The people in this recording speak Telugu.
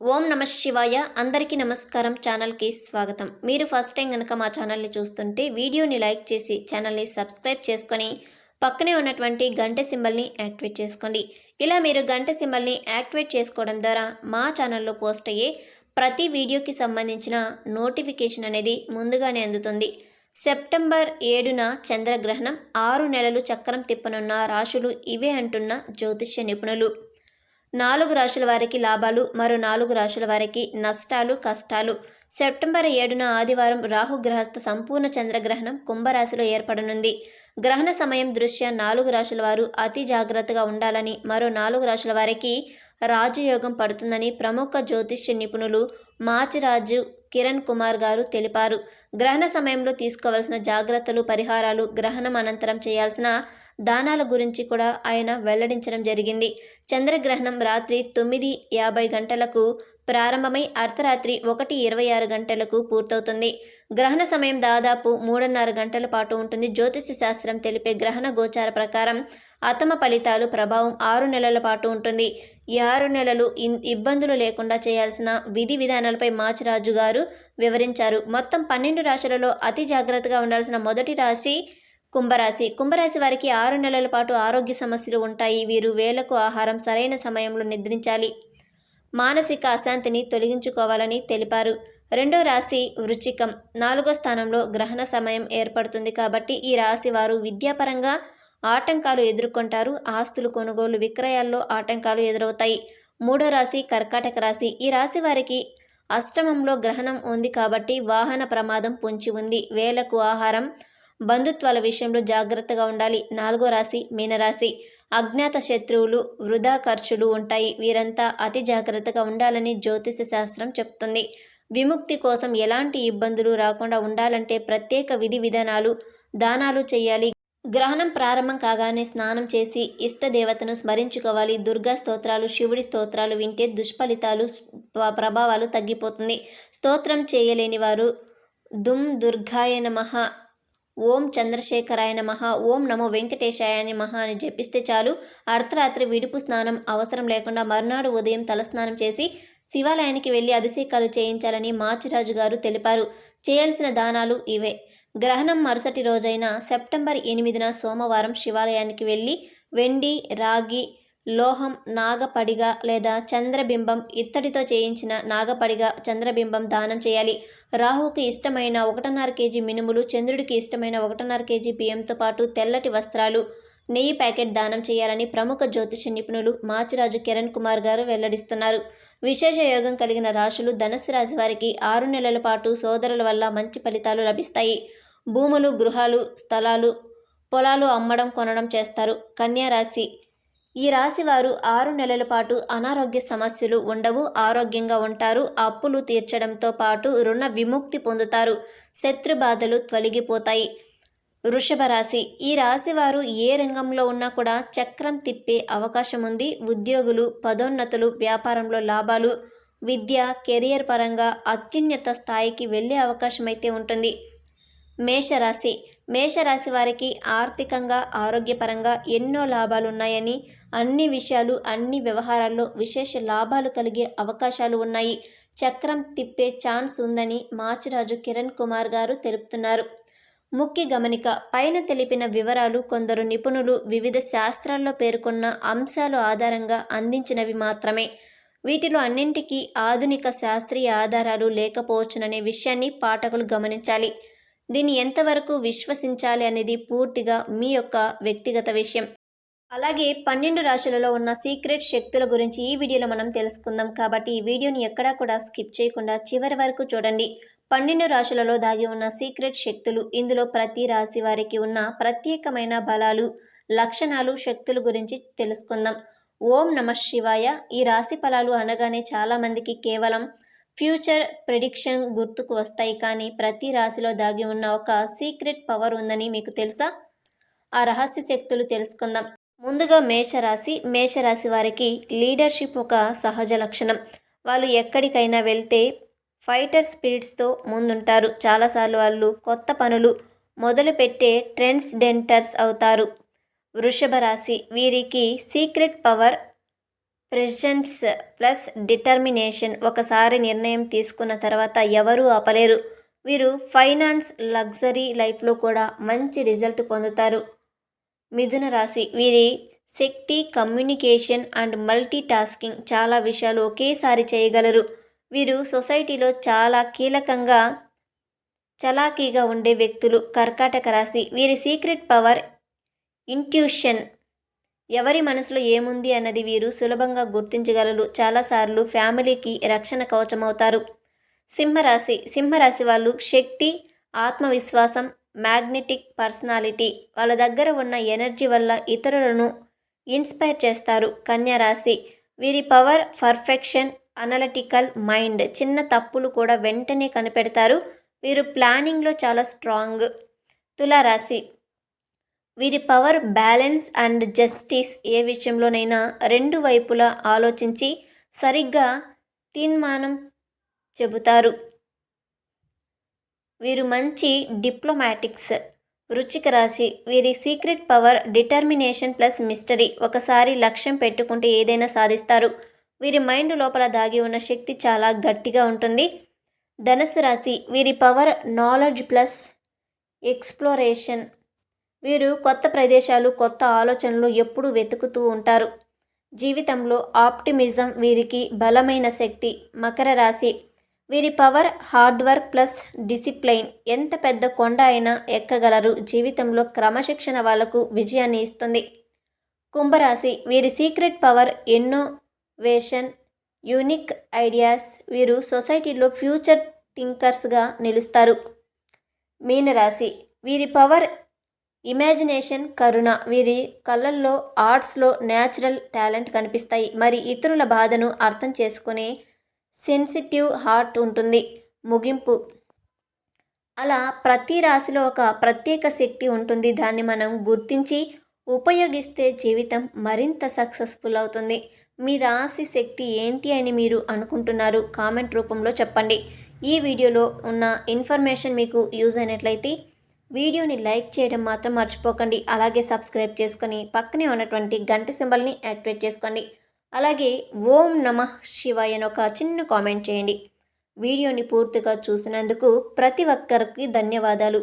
ఓం నమ శివాయ. అందరికీ నమస్కారం. ఛానల్కి స్వాగతం. మీరు ఫస్ట్ టైం కనుక మా ఛానల్ని చూస్తుంటే వీడియోని లైక్ చేసి ఛానల్ని సబ్స్క్రైబ్ చేసుకొని పక్కనే ఉన్నటువంటి గంట సింబల్ని యాక్టివేట్ చేసుకోండి. ఇలా మీరు గంట సింబల్ని యాక్టివేట్ చేసుకోవడం ద్వారా మా ఛానల్లో పోస్ట్ అయ్యే ప్రతి వీడియోకి సంబంధించిన నోటిఫికేషన్ అనేది ముందుగానే అందుతుంది. సెప్టెంబర్ ఏడున చంద్రగ్రహణం ఆరు నెలలు చక్రం తిప్పనున్న రాశులు ఇవే అంటున్న జ్యోతిష్య నిపుణులు. నాలుగు రాశుల వారికి లాభాలు మరో నాలుగు రాశుల వారికి నష్టాలు కష్టాలు. సెప్టెంబర్ ఏడున ఆదివారం రాహుగ్రహస్థ సంపూర్ణ చంద్రగ్రహణం కుంభరాశిలో ఏర్పడనుంది. గ్రహణ సమయం దృష్ట్యా నాలుగు రాశుల వారు అతి జాగ్రత్తగా ఉండాలని మరో నాలుగు రాశుల వారికి రాజయోగం పడుతుందని ప్రముఖ జ్యోతిష్య నిపుణులు మాచిరాజు కిరణ్ కుమార్ గారు తెలిపారు. గ్రహణ సమయంలో తీసుకోవాల్సిన జాగ్రత్తలు పరిహారాలు గ్రహణం అనంతరం చేయాల్సిన దానాల గురించి కూడా ఆయన వెల్లడించడం జరిగింది. చంద్రగ్రహణం రాత్రి తొమ్మిది యాభై గంటలకు ప్రారంభమై అర్ధరాత్రి ఒకటి ఇరవై ఆరు గంటలకు పూర్తవుతుంది. గ్రహణ సమయం దాదాపు మూడున్నర గంటల పాటు ఉంటుంది. జ్యోతిష శాస్త్రం తెలిపే గ్రహణ గోచార ప్రకారం అతమ ఫలితాలు ప్రభావం ఆరు నెలల పాటు ఉంటుంది. ఈ ఆరు నెలలు ఇన్- ఇబ్బందులు లేకుండా చేయాల్సిన విధి విధానాలపై మాచిరాజు గారు వివరించారు. మొత్తం పన్నెండు రాశులలో అతి జాగ్రత్తగా ఉండాల్సిన మొదటి రాశి కుంభరాశి. కుంభరాశి వారికి ఆరు నెలల పాటు ఆరోగ్య సమస్యలు ఉంటాయి. వీరు వేలకు ఆహారం సరైన సమయంలో నిద్రించాలి. మానసిక అశాంతిని తొలగించుకోవాలని తెలిపారు. రెండో రాశి వృచ్చికం నాలుగో స్థానంలో గ్రహణ సమయం ఏర్పడుతుంది కాబట్టి ఈ రాశి వారు విద్యాపరంగా ఆటంకాలు ఎదుర్కొంటారు. ఆస్తులు కొనుగోలు విక్రయాల్లో ఆటంకాలు ఎదురవుతాయి. మూడో రాశి కర్కాటక రాశి. ఈ రాశి వారికి అష్టమంలో గ్రహణం ఉంది కాబట్టి వాహన ప్రమాదం పొంచి ఉంది. వేలకు ఆహారం బంధుత్వాల విషయంలో జాగ్రత్తగా ఉండాలి. నాలుగో రాశి మీనరాశి. అజ్ఞాత శత్రువులు వృధా ఖర్చులు ఉంటాయి. వీరంతా అతి జాగ్రత్తగా ఉండాలని జ్యోతిష శాస్త్రం చెప్తుంది. విముక్తి కోసం ఎలాంటి ఇబ్బందులు రాకుండా ఉండాలంటే ప్రత్యేక విధి విధానాలు దానాలు చేయాలి. గ్రహణం ప్రారంభం కాగానే స్నానం చేసి ఇష్టదేవతను స్మరించుకోవాలి. దుర్గా స్తోత్రాలు శివుడి స్తోత్రాలు వింటే దుష్ఫలితాలు ప్రభావాలు తగ్గిపోతుంది. స్తోత్రం చేయలేని వారు దుమ్ దుర్గాయ నమః ఓం చంద్రశేఖరాయ నమః ఓం నమో వెంకటేశాయ నమః అని జపిస్తే చాలు. అర్ధరాత్రి విడుపు స్నానం అవసరం లేకుండా మర్నాడు ఉదయం తలస్నానం చేసి శివాలయానికి వెళ్ళి అభిషేకాలు చేయించాలని మాచిరాజు గారు తెలిపారు. చేయాల్సిన దానాలు ఇవే. గ్రహణం మరుసటి రోజైన సెప్టెంబర్ ఎనిమిదిన సోమవారం శివాలయానికి వెళ్ళి వెండి రాగి లోహం నాగపడిగ లేదా చంద్రబింబం ఇత్తడితో చేయించిన నాగపడిగ చంద్రబింబం దానం చేయాలి. రాహుకి ఇష్టమైన ఒకటిన్నర కేజీ మినుములు చంద్రుడికి ఇష్టమైన ఒకటిన్నర కేజీ బియ్యంతో పాటు తెల్లటి వస్త్రాలు నెయ్యి ప్యాకెట్ దానం చేయాలని ప్రముఖ జ్యోతిష నిపుణులు మాచిరాజు కిరణ్ కుమార్ గారు వెల్లడిస్తున్నారు. విశేష యోగం కలిగిన రాశులు ధనుసు రాశి వారికి ఆరు నెలల పాటు సోదరుల వల్ల మంచి ఫలితాలు లభిస్తాయి. భూములు గృహాలు స్థలాలు పొలాలు అమ్మడం కొనడం చేస్తారు. కన్యా రాశి ఈ రాశి వారు ఆరు నెలల పాటు అనారోగ్య సమస్యలు ఉండవు ఆరోగ్యంగా ఉంటారు అప్పులు తీర్చడంతో పాటు రుణ విముక్తి పొందుతారు శత్రు బాధలు తొలగిపోతాయి. వృషభ రాశి ఈ రాశి వారు ఏ రంగంలో ఉన్నా కూడా చక్రం తిప్పే అవకాశం ఉంది. ఉద్యోగులు పదోన్నతులు వ్యాపారంలో లాభాలు విద్య కెరియర్ పరంగా అత్యున్నత స్థాయికి వెళ్ళే అవకాశం అయితే ఉంటుంది. మేషరాశి మేషరాశి వారికి ఆర్థికంగా ఆరోగ్యపరంగా ఎన్నో లాభాలు ఉన్నాయని అన్ని విషయాలు అన్ని వ్యవహారాల్లో విశేష లాభాలు కలిగే అవకాశాలు ఉన్నాయి. చక్రం తిప్పే ఛాన్స్ ఉందని మాచిరాజు కిరణ్ కుమార్ గారు తెలుపుతున్నారు. ముఖ్య గమనిక పైన తెలిపిన వివరాలు కొందరు నిపుణులు వివిధ శాస్త్రాల్లో పేర్కొన్న అంశాలు ఆధారంగా అందించినవి మాత్రమే. వీటిలో అన్నింటికీ ఆధునిక శాస్త్రీయ ఆధారాలు లేకపోవచ్చుననే విషయాన్ని పాఠకులు గమనించాలి. దీన్ని ఎంతవరకు విశ్వసించాలి అనేది పూర్తిగా మీ యొక్క వ్యక్తిగత విషయం. అలాగే పన్నెండు రాశులలో ఉన్న సీక్రెట్ శక్తుల గురించి ఈ వీడియోలో మనం తెలుసుకుందాం. కాబట్టి ఈ వీడియోని ఎక్కడా కూడా స్కిప్ చేయకుండా చివరి వరకు చూడండి. పన్నెండు రాశులలో దాగి ఉన్న సీక్రెట్ శక్తులు ఇందులో ప్రతి రాశి వారికి ఉన్న ప్రత్యేకమైన బలాలు లక్షణాలు శక్తుల గురించి తెలుసుకుందాం. ఓం నమ శివాయ. ఈ రాశి ఫలాలు అనగానే చాలామందికి కేవలం ఫ్యూచర్ ప్రిడిక్షన్ గుర్తుకు వస్తాయి కానీ ప్రతి రాశిలో దాగి ఉన్న ఒక సీక్రెట్ పవర్ ఉందని మీకు తెలుసా? ఆ రహస్య శక్తులు తెలుసుకుందాం. ముందుగా మేషరాశి. మేషరాశి వారికి లీడర్షిప్ ఒక సహజ లక్షణం. వాళ్ళు ఎక్కడికైనా వెళ్తే ఫైటర్ స్పిరిట్స్తో ముందుంటారు. చాలాసార్లు వాళ్ళు కొత్త పనులు మొదలుపెట్టే ట్రెండ్స్ డెంటర్స్ అవుతారు. వృషభ రాశి. వీరికి secret power presence plus determination. ఒకసారి నిర్ణయం తీసుకున్న తర్వాత ఎవరూ ఆపలేరు. వీరు ఫైనాన్స్ లగ్జరీ లైఫ్లో కూడా మంచి రిజల్ట్ పొందుతారు. మిథున రాశి. వీరి శక్తి కమ్యూనికేషన్ అండ్ మల్టీ టాస్కింగ్ చాలా విషయాలు ఒకేసారి చేయగలరు. వీరు సొసైటీలో చాలా కీలకంగా చలాకీగా ఉండే వ్యక్తులు. కర్కాటక రాశి. వీరి సీక్రెట్ పవర్ ఇంట్యూషన్ ఎవరి మనసులో ఏముంది అన్నది వీరు సులభంగా గుర్తించగలరు. చాలాసార్లు ఫ్యామిలీకి రక్షణ కవచమవుతారు. సింహరాశి సింహరాశి వాళ్ళు శక్తి ఆత్మవిశ్వాసం మ్యాగ్నెటిక్ పర్సనాలిటీ వాళ్ళ దగ్గర ఉన్న ఎనర్జీ వల్ల ఇతరులను ఇన్స్పైర్ చేస్తారు. కన్యారాశి వీరి పవర్ పర్ఫెక్షన్ అనలిటికల్ మైండ్ చిన్న తప్పులు కూడా వెంటనే కనిపెడతారు. వీరు ప్లానింగ్లో చాలా స్ట్రాంగ్. తులారాశి వీరి పవర్ బ్యాలెన్స్ అండ్ జస్టిస్ ఏ విషయంలోనైనా రెండు వైపులా ఆలోచించి సరిగ్గా తీర్మానం చెబుతారు. వీరు మంచి డిప్లొమాటిక్స్. వృచ్చిక రాశి వీరి secret power determination plus mystery ఒకసారి లక్ష్యం పెట్టుకుంటే ఏదైనా సాధిస్తారు. వీరి మైండ్ లోపల దాగి ఉన్న శక్తి చాలా గట్టిగా ఉంటుంది. ధనుసు రాశి వీరి పవర్ నాలెడ్జ్ ప్లస్ ఎక్స్ప్లోరేషన్. వీరు కొత్త ప్రదేశాలు కొత్త ఆలోచనలు ఎప్పుడూ వెతుకుతూ ఉంటారు. జీవితంలో ఆప్టిమిజం వీరికి బలమైన శక్తి మకర రాశి. వీరి power hard work plus discipline. ఎంత పెద్ద కొండ అయినా ఎక్కగలరు. జీవితంలో క్రమశిక్షణ వాళ్ళకు విజయాన్ని ఇస్తుంది. కుంభరాశి. వీరి secret power innovation unique ideas. వీరు సొసైటీలో ఫ్యూచర్ థింకర్స్గా నిలుస్తారు. మీనరాశి. వీరి పవర్ ఇమాజినేషన్ కరుణ వీరి కళ్ళల్లో ఆర్ట్స్లో న్యాచురల్ టాలెంట్ కనిపిస్తాయి. మరి ఇతరుల బాధను అర్థం చేసుకునే సెన్సిటివ్ హార్ట్ ఉంటుంది. ముగింపు. అలా ప్రతి రాశిలో ఒక ప్రత్యేక శక్తి ఉంటుంది. దాన్ని మనం గుర్తించి ఉపయోగిస్తే జీవితం మరింత సక్సెస్ఫుల్ అవుతుంది. మీ రాశి శక్తి ఏంటి అని మీరు అనుకుంటున్నారు? కామెంట్ రూపంలో చెప్పండి. ఈ వీడియోలో ఉన్న ఇన్ఫర్మేషన్ మీకు యూజ్ అయినట్లయితే వీడియోని లైక్ చేయడం మాత్రం మర్చిపోకండి. అలాగే సబ్స్క్రైబ్ చేసుకొని పక్కనే ఉన్నటువంటి గంట సింబల్ని యాక్టివేట్ చేసుకోండి. అలాగే ఓం నమ శివాయ్ అని ఒక చిన్న కామెంట్ చేయండి. వీడియోని పూర్తిగా చూసినందుకు ప్రతి ఒక్కరికి ధన్యవాదాలు.